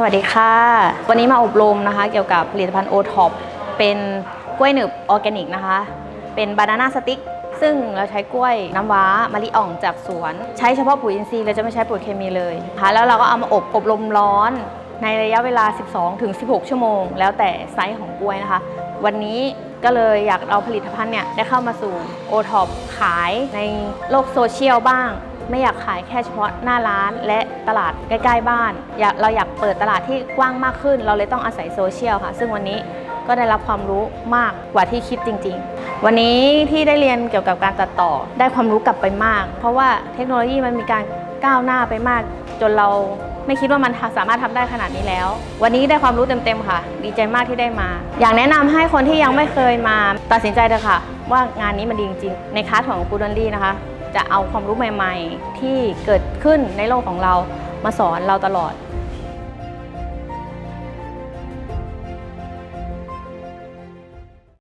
สวัสดีค่ะ วันนี้มาอบรมนะคะ เกี่ยวกับผลิตภัณฑ์โอท็อปเป็นกล้วยหนึบออร์แกนิกนะคะ เป็นบานาน่าสติ๊กซึ่งเราใช้กล้วยน้ำว้ามะลิอ่องจากสวน ใช้เฉพาะปุ๋ยอินทรีย์เราจะไม่ใช้ปุ๋ยเคมีเลยนะคะแล้วเราก็เอามาอบอบลมร้อนในระยะเวลา 12 ถึง 16 ชั่วโมง แล้วแต่ไซส์ของกล้วยนะคะ วันนี้ก็เลยอยากเอาผลิตภัณฑ์เนี่ยได้เข้ามาสู่โอท็อปขายในโลกโซเชียลบ้าง ไม่อยากขายแค่เฉพาะหน้าร้านและตลาดใกล้ ๆ บ้านอยากเราอยากเปิดตลาดที่กว้างมากขึ้น เราเลยต้องอาศัยโซเชียลค่ะ ซึ่งวันนี้ก็ได้รับความรู้มากกว่าที่คิดจริง ๆ วันนี้ที่ได้เรียนเกี่ยวกับการตัดต่อ ได้ความรู้กลับไปมาก เพราะว่าเทคโนโลยีมันมีการก้าวหน้าไปมาก จนเราไม่คิดว่ามันสามารถทำได้ขนาดนี้แล้ว วันนี้ได้ความรู้เต็มๆค่ะ ดีใจมากที่ได้มา อยากแนะนำให้คนที่ยังไม่เคยมาตัดสินใจเถอะค่ะ ว่างานนี้มันดีจริงๆในคลาสของกูดอนลี่นะคะ จะเอาความรู้ใหม่ ๆ ที่เกิดขึ้นในโลกของเรามาสอนเราตลอด